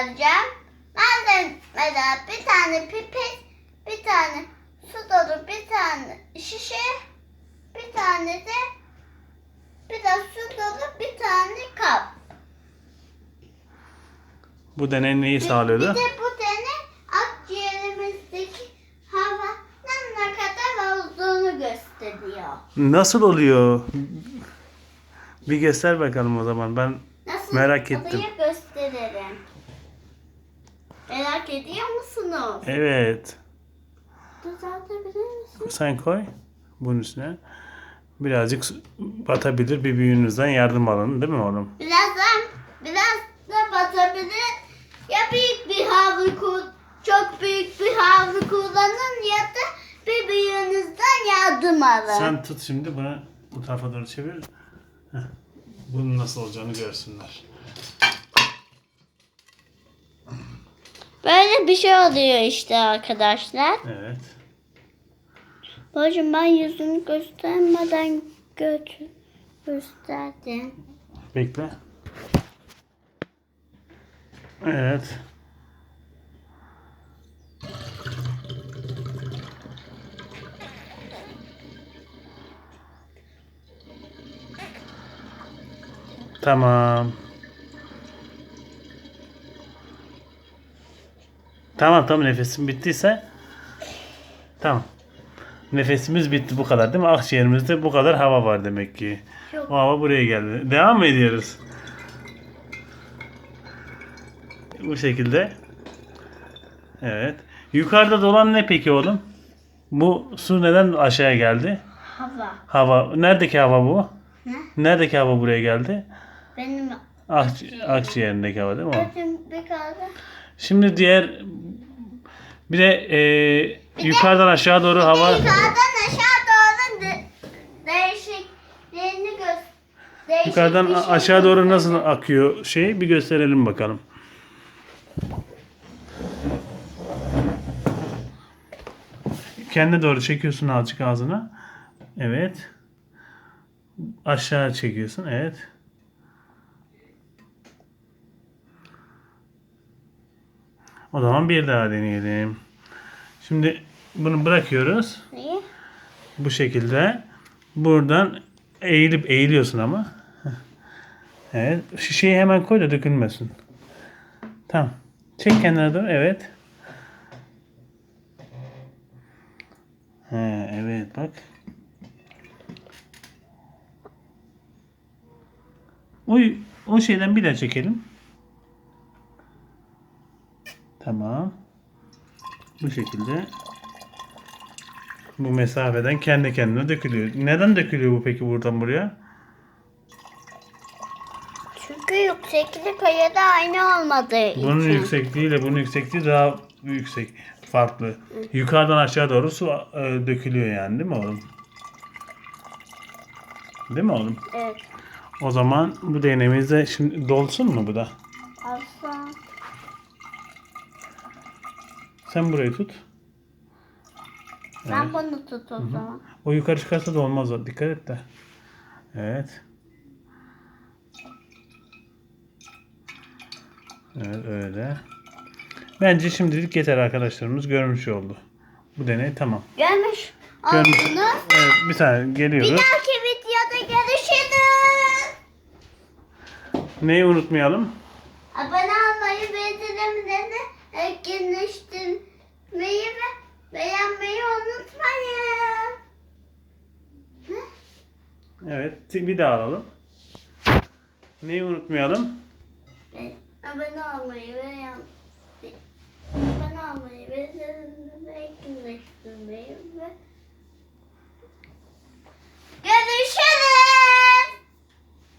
göstereceğim. Malzemeler bir tane pipet, bir tane su dolu bir tane şişe, bir tane de bir de su dolu bir tane kap. Bu deney neyi Bir sağlıyordu? de bu deney akciğerimizdeki havanın ne kadar olduğunu gösteriyor. Nasıl oluyor? Bir göster bakalım o zaman. Ben Nasıl Merak ettim. gösteririm. Merak ediyor musunuz? evet. Düzeltebilir misin? Sen koy bunun üstüne. Birazcık batabilir. Bir büyüğünüzden yardım alın değil mi oğlum? Birazdan biraz da batabilir. Ya büyük bir havlu kul- çok büyük bir havlu kullanın ya da bir büyüğünüzden yardım alın. Sen tut şimdi bunu bu tarafa doğru çevir. Heh. Bunun nasıl olacağını görsünler. Böyle bir şey oluyor işte arkadaşlar. Evet. Babacığım ben yüzümü göstermeden götür gösterdim. Bekle. Evet. Tamam. Tamam tamam nefesim bittiyse tamam. Nefesimiz bitti bu kadar değil mi? Akciğerimizde bu kadar hava var demek ki. Yok. O hava buraya geldi. Devam mı ediyoruz? Bu şekilde. Evet. Yukarıda dolan ne peki oğlum? Bu su neden aşağıya geldi? Hava. Hava. Neredeki hava bu? Ne? Neredeki hava buraya geldi? Benim Akci akciğerindeki hava değil mi? gözüm bir kaldı. Şimdi diğer bir de e, yukarıdan aşağı doğru hava Yukarıdan aşağı doğru de, değişikliğini göz değişik yukarıdan şey aşağı doğru nasıl akıyor şey bir gösterelim bakalım. Kendi doğru çekiyorsun azıcık ağzına. Evet. Aşağı çekiyorsun. Evet. O zaman bir daha deneyelim. Şimdi bunu bırakıyoruz. Niye? Bu şekilde. Buradan eğilip eğiliyorsun ama. Evet. Şişeyi hemen koy da dökülmesin. Tamam. Çek kenara doğru. Evet. He, evet bak. O, o şeyden bir daha çekelim. Tamam. Bu şekilde bu mesafeden kendi kendine dökülüyor. Neden dökülüyor bu peki buradan buraya? Çünkü yükseklik kayada aynı olmadığı Bunun için. yüksekliğiyle bunun yüksekliği daha yüksek, farklı. Yukarıdan aşağı doğru su e, dökülüyor yani değil mi oğlum? Değil mi oğlum? Evet. O zaman bu deneyimizde şimdi dolsun mu bu da? Sen burayı tut. Ben bunu tut o zaman. O yukarı çıkarsa da olmaz o. Dikkat et de. Evet. Evet öyle. Bence şimdilik yeter arkadaşlarımız görmüş oldu. Bu deney tamam. Görmüş Görmüş. oldunuz. Evet, bir tane Bir geliyoruz. dahaki videoda görüşürüz. Neyi unutmayalım? Abone olmayı, bildirimlerini etkinleştirmeyi ve beğenmeyi unutmayın. Ne? Evet bir daha alalım. Neyi unutmayalım? Ve Abone olmayı ve yan... Abone olmayı, bildirimleri etkinleştirmeyi ve